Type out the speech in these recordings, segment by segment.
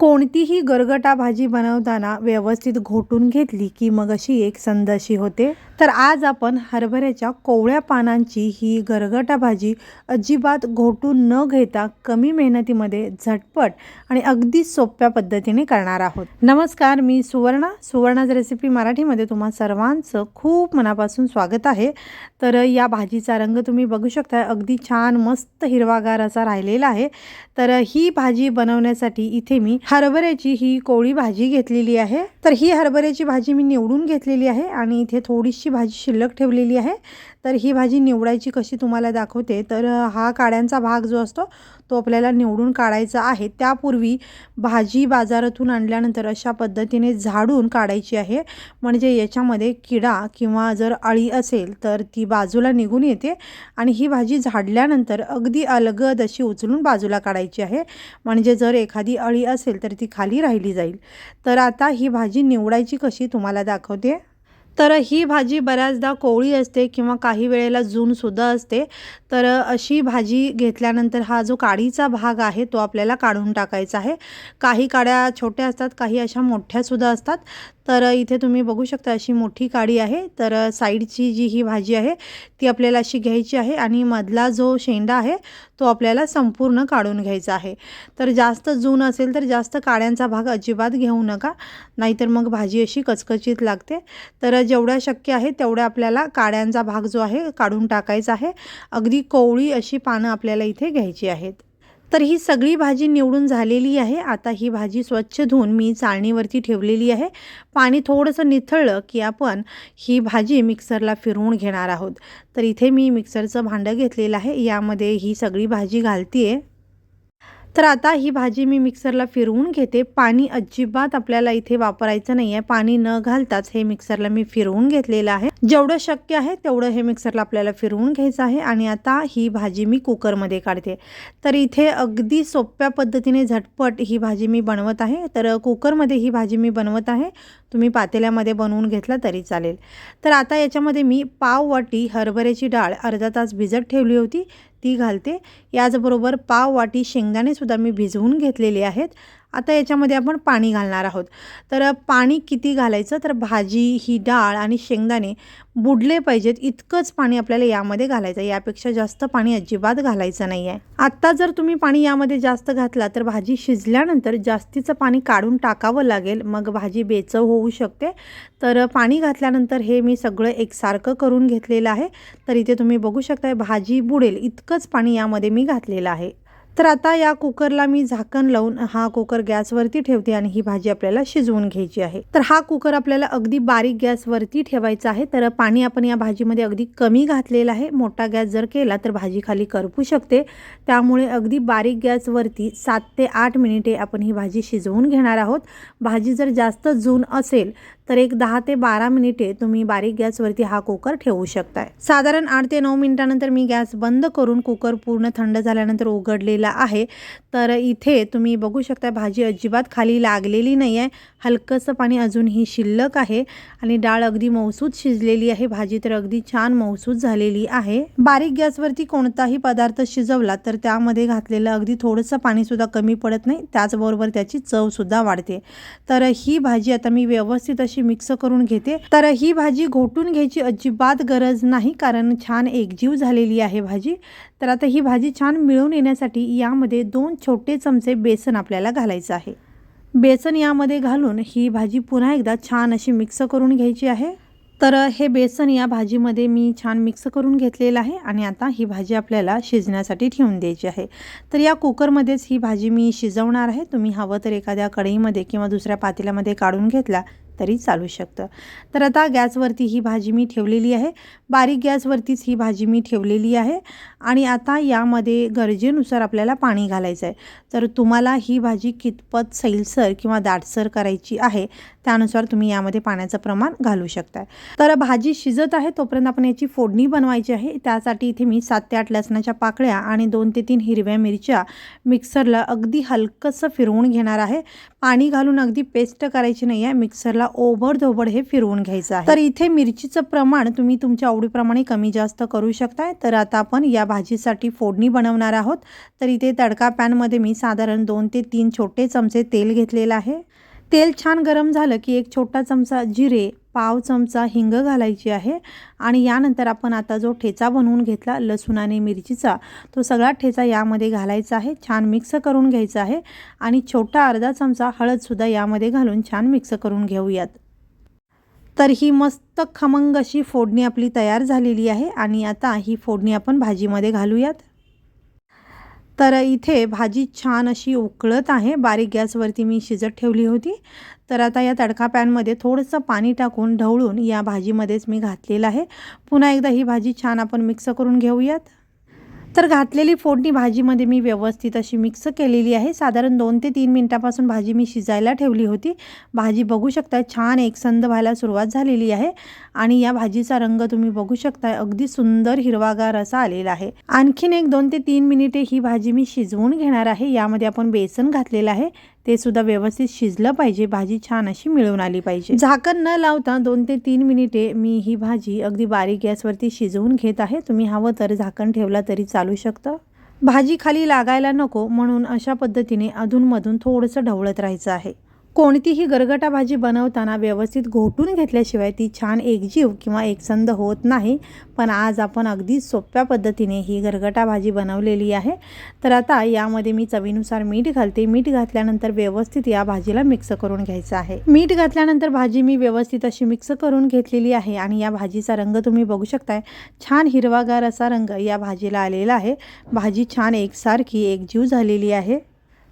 कोणतीही गरगटा भाजी बनवताना व्यवस्थित घोटून घेतली की मग अशी एक संदशी होते? तर आज आपण हरभऱ्याच्या कोवळ्या पानांची ही गरगटा भाजी अजिबात घोटून न घेता कमी मेहनतीमध्ये झटपट आणि अगदी सोप्या पद्धतीने करणार आहोत. नमस्कार मी सुवर्णा. सुवर्णाज रेसिपी मराठीमध्ये तुम्हा सर्वांचं खूप मनापासून स्वागत आहे. तर या भाजीचा रंग तुम्ही बघू शकता अगदी छान मस्त हिरवागार असा राहिलेला आहे. तर ही भाजी बनवण्यासाठी इथे मी हरभऱ्याची ही कोळी भाजी घेतलेली आहे. तर ही हरभऱ्याची भाजी मी निवडून घेतलेली आहे आणि इथे थोडीशी भाजी शिल्लक ठेवलेली आहे. तर ही भाजी निवडायची कशी तुम्हाला दाखवते. तर हा काड्यांचा भाग जो असतो तो आपल्याला निवडून काढायचा आहे. त्यापूर्वी भाजी बाजारातून आणल्यानंतर अशा पद्धतीने झाडून काढायची आहे. म्हणजे याच्यामध्ये किडा किंवा जर अळी असेल तर ती बाजूला निघून येते आणि ही भाजी झाडल्यानंतर अगदी अलगद अशी उचलून बाजूला काढायची आहे. म्हणजे जर एखादी अळी असेल तर ती खाली राहिली जाईल. तर आता ही भाजी निवडायची कशी तुम्हाला दाखवते? तर ही भाजी बऱ्याचदा कोवळी असते किंवा काही वेळेला जूनसुद्धा असते. तर अशी भाजी घेतल्यानंतर हा जो काडीचा भाग आहे तो आपल्याला काढून टाकायचा आहे. काही काड्या छोट्या असतात काही अशा मोठ्यासुद्धा असतात. तर इथे तुम्ही बघू शकता अशी मोठी काडी आहे. तर साईडची जी ही भाजी आहे ती आपल्याला अशी घ्यायची आहे आणि मधला जो शेंडा आहे तो आपल्याला संपूर्ण काढून घ्यायचा आहे. तर जास्त जून असेल तर जास्त काड्यांचा भाग अजिबात घेऊ नका. नाहीतर मग भाजी अशी कचकचीत लागते. तर जेवढ्या शक्य आहे तेवढ्या आपल्याला काड्यांचा भाग जो आहे काढून टाकायचा आहे. अगदी कोवळी अशी पानं आपल्याला इथे घ्यायची आहेत. तर ही सगळी भाजी निवडून झालेली आहे. आता ही भाजी स्वच्छ धुवून मी चाळणीवरती ठेवलेली आहे. पाणी थोडंसं निथळलं की आपण ही भाजी मिक्सरला फिरवून घेणार आहोत. तर इथे मी मिक्सरचं भांडं घेतलेलं आहे. यामध्ये ही सगळी भाजी घालते आहे तर आता ही भाजी मी मिक्सरला फिरवून घेते. पाणी अजिबात आपल्याला इथे वापरायचं नाही आहे पाणी न घालताच हे मिक्सरला मी फिरवून घेतलेलं आहे. जेवढं शक्य आहे तेवढं हे मिक्सरला आपल्याला फिरवून घ्यायचं आहे आणि आता ही भाजी मी कुकरमध्ये काढते. तर इथे अगदी सोप्या पद्धतीने झटपट ही भाजी मी बनवत आहे. तर कुकरमध्ये ही भाजी मी बनवत आहे. तुम्ही पातेल्यामध्ये बनवून घेतला तरी चालेल. तर आता याच्यामध्ये मी पाव वाटी हरभऱ्याची डाळ अर्धा तास भिजत ठेवली होती ती घालते. याचबरोबर पाव वाटी शेंगदाणेसुद्धा मी भिजवून घेतलेले आहेत. आता याच्यामध्ये आपण पाणी घालणार आहोत. तर पाणी किती घालायचं? तर भाजी ही डाळ आणि शेंगदाणे बुडले पाहिजेत. इतकंच पाणी आपल्याला यामध्ये घालायचं यापेक्षा जास्त पाणी अजिबात घालायचं नाही आहे आत्ता जर तुम्ही पाणी यामध्ये जास्त घातला तर भाजी शिजल्यानंतर जास्तीचं पाणी काढून टाकावं लागेल. मग भाजी बेचव होऊ शकते. तर पाणी घातल्यानंतर हे मी सगळं एकसारखं करून घेतलेलं आहे. तर इथे तुम्ही बघू शकता भाजी बुडेल. इतकंच पाणी यामध्ये मी घातलेलं आहे. तर आता या कुकरला मी झाकण लावून हा कुकर गॅसवरती ठेवते आणि ही भाजी आपल्याला शिजवून घ्यायची आहे. तर हा कुकर आपल्याला अगदी बारीक गॅसवरती ठेवायचा आहे. तर पाणी आपण या भाजीमध्ये अगदी कमी घातलेलं आहे. मोठा गॅस जर केला तर भाजी खाली करपू शकते. त्यामुळे अगदी बारीक गॅसवरती सात ते आठ मिनिटे आपण ही भाजी शिजवून घेणार आहोत. भाजी जर जास्त जून असेल तर एक दहा ते बारा मिनिटे तुम्ही बारीक गॅसवरती हा कुकर ठेवू शकताय. साधारण आठ ते नऊ मिनिटानंतर मी गॅस बंद करून कुकर पूर्ण थंड झाल्यानंतर उघडलेला आहे. तर इथे तुम्ही बघू शकता भाजी अजिबात खाली लागलेली नाही आहे हलकंसं पाणी अजूनही शिल्लक आहे आणि डाळ अगदी मौसूद शिजलेली आहे. भाजी तर अगदी छान मौसूद झालेली आहे. बारीक गॅसवरती कोणताही पदार्थ शिजवला तर त्यामध्ये घातलेलं अगदी थोडंसं पाणीसुद्धा कमी पडत नाही. त्याचबरोबर त्याची चवसुद्धा वाढते. तर ही भाजी आता मी व्यवस्थित अशी मिक्स करून घेते. तर ही भाजी घोटून घ्यायची अजिबात गरज नाही कारण छान एकजीव झालेली आहे भाजी. तर आता ही भाजी छान मिळून येण्यासाठी यामध्ये दोन छोटे चमचे बेसन आपल्याला घालायचं आहे. बेसन यामध्ये घालून ही भाजी पुन्हा एकदा छान अशी मिक्स करून घ्यायची आहे. तर हे बेसन या भाजीमध्ये मी छान मिक्स करून घेतलेलं आहे आणि आता ही भाजी आपल्याला शिजण्यासाठी ठेवून द्यायची आहे. तर या कुकरमध्येच ही भाजी मी शिजवणार आहे. तुम्ही हवं तर एखाद्या कढईमध्ये किंवा दुसऱ्या पातेल्यामध्ये काढून घेतला तरी चालू शकतं. तर आता गॅसवरती ही भाजी मी ठेवलेली आहे. बारीक गॅसवरतीच ही भाजी मी ठेवलेली आहे. आणि आता यामध्ये गरजेनुसार आपल्याला पाणी घालायचं आहे. तर तुम्हाला ही भाजी कितपत सैलसर किंवा दाटसर करायची आहे त्यानुसार तुम्ही यामध्ये पाण्याचं प्रमाण घालू शकता तर भाजी शिजत आहे तोपर्यंत आपण याची फोडणी बनवायची आहे. त्यासाठी इथे मी सात ते आठ लसणाच्या पाकळ्या आणि दोन ते तीन हिरव्या मिरच्या मिक्सरला अगदी हलकंसं फिरवून घेणार आहे. पाणी घालून अगदी पेस्ट करायची नाही आहे. मिक्सरला ओबडधोबड हे फिरवून घ्यायचं आहे. तर इथे मिरचीचं प्रमाण तुम्ही तुमच्या आवडीप्रमाणे कमी जास्त करू शकताय. तर आता आपण या भाजीसाठी फोडणी बनवणार आहोत. तर इथे तडका पॅनमध्ये मी साधारण दोन ते तीन छोटे चमचे तेल घेतलेलं आहे. तेल छान गरम झालं की एक छोटा चमचा जिरे पाव चमचा हिंग घालायची आहे. आणि यानंतर आपण आता जो ठेचा बनवून घेतला लसूण आणि मिरचीचा तो सगळा ठेचा यामध्ये घालायचा आहे. छान मिक्स करून घ्यायचा आहे. आणि छोटा अर्धा चमचा हळदसुद्धा यामध्ये घालून छान मिक्स करून घेऊयात. तर ही मस्त खमंग अशी फोडणी आपली तयार झालेली आहे. आणि आता ही फोडणी आपण भाजीमध्ये घालूयात. तर इथे भाजी छान अशी उकळत आहे. बारीक गॅसवरती मी शिजत ठेवली होती. तर आता या तडका पॅनमध्ये थोडंसं पाणी टाकून ढवळून या भाजीमध्येच मी घातलेलं आहे. पुन्हा एकदा ही भाजी छान आपण मिक्स करून घेऊयात. तर घातलेली फोडणी भाजीमध्ये मी व्यवस्थित अशी मिक्स केलेली आहे. साधारण दोन ते तीन मिनटापासून भाजी मी शिजायला ठेवली होती. भाजी बघू शकता छान एकसंद व्हायला सुरुवात झालेली आहे आणि या भाजीचा रंग तुम्ही बघू शकता अगदी सुंदर हिरवागार असा आलेला आहे. आणखीन एक दोन ते तीन मिनिटे ही भाजी मी शिजवून घेणार आहे. यामध्ये आपण बेसन घातलेलं आहे. ते सुद्धा व्यवस्थित शिजलं पाहिजे. भाजी छान अशी मिळून आली पाहिजे. झाकण न लावता दोन ते तीन मिनिटे मी ही भाजी अगदी बारीक गॅसवरती शिजवून घेत आहे. तुम्ही हवं तर झाकण ठेवला तरी चालू शकतं? भाजी खाली लागायला नको म्हणून अशा पद्धतीने अधूनमधून थोडंसं ढवळत राहायचं आहे. कोणतीही गरगटा भाजी बनवताना व्यवस्थित घोटून घेतल्याशिवाय ती छान एकजीव किंवा एकसंद होत नाही. पण आज आपण अगदी सोप्या पद्धतीने ही गरगटा भाजी बनवलेली आहे. तर आता यामध्ये मी चवीनुसार मीठ घालते. मीठ घातल्यानंतर व्यवस्थित या भाजीला मिक्स करून घ्यायचं आहे. मीठ घातल्यानंतर भाजी मी व्यवस्थित अशी मिक्स करून घेतलेली आहे आणि या भाजीचा रंग तुम्ही बघू शकताय. छान हिरवागार असा रंग या भाजीला आलेला आहे. भाजी छान एकसारखी एकजीव झालेली आहे.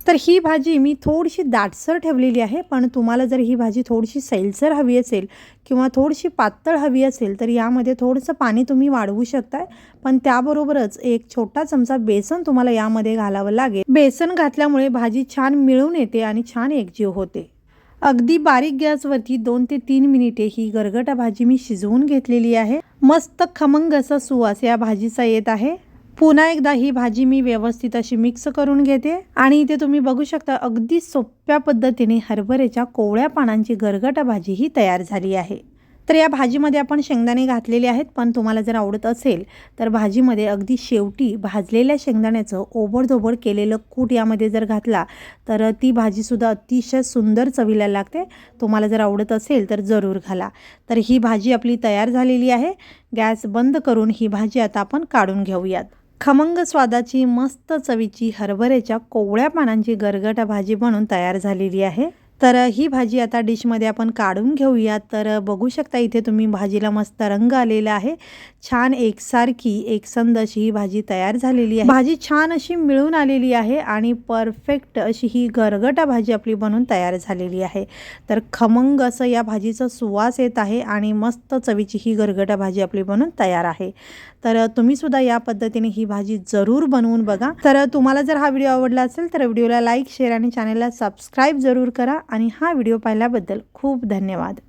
तर ही भाजी मी थोडीशी दाटसर ठेवलेली आहे पण तुम्हाला जर ही भाजी थोडीशी सैलसर हवी असेल किंवा थोडीशी पातळ हवी असेल तर यामध्ये थोडंसं पाणी तुम्ही वाढवू शकताय. पण त्याबरोबरच एक छोटा चमचा बेसन तुम्हाला यामध्ये घालावं लागेल. बेसन घातल्यामुळे भाजी छान मिळून येते आणि छान एकजीव होते. अगदी बारीक गॅसवरती दोन ते तीन मिनिटे ही गरगटा भाजी मी शिजवून घेतलेली आहे. मस्त खमंग असा सुवास या भाजीचा येत आहे. पुन्हा एकदा ही भाजी मी व्यवस्थित अशी मिक्स करून घेते. आणि इथे तुम्ही बघू शकता अगदी सोप्या पद्धतीने हरभऱ्याच्या कोवळ्या पानांची गरगट भाजी ही तयार झाली आहे. तर या भाजीमध्ये आपण शेंगदाणे घातलेले आहेत पण तुम्हाला जर आवडत असेल तर भाजीमध्ये अगदी शेवटी भाजलेल्या शेंगदाण्याचं ओबडधोबड केलेलं कूट यामध्ये जर घातला तर ती भाजीसुद्धा अतिशय सुंदर चवीला लागते. तुम्हाला जर आवडत असेल तर जरूर घाला. तर ही भाजी आपली तयार झालेली आहे. गॅस बंद करून ही भाजी आता आपण काढून घेऊयात. खमंग स्वादाची मस्त चवीची हरभऱ्याच्या कोवळ्या पानांची गरगटा भाजी बनून तयार झालेली आहे. तर ही भाजी आता डिशमध्ये आपण काढून घेऊयात तर बघू शकता इथे तुम्ही भाजीला मस्त रंग आलेला आहे. छान एकसारखी एकसंद अशी ही भाजी तयार झालेली आहे. भाजी छान अशी मिळून आलेली आहे आणि परफेक्ट अशी ही गरगटा भाजी आपली बनून तयार झालेली आहे. तर खमंग असं या भाजीचा सुवास येत आहे आणि मस्त चवीची ही गरगटा भाजी आपली बनून तयार आहे. तर तुम्ही सुद्धा या पद्धतीने ही भाजी जरूर बनवून बघा. तर तुम्हाला जर हा व्हिडिओ आवडला असेल तर व्हिडिओला लाईक शेअर आणि चॅनलला सबस्क्राईब जरूर करा. आणि हा व्हिडिओ पाहिल्याबद्दल खूप धन्यवाद.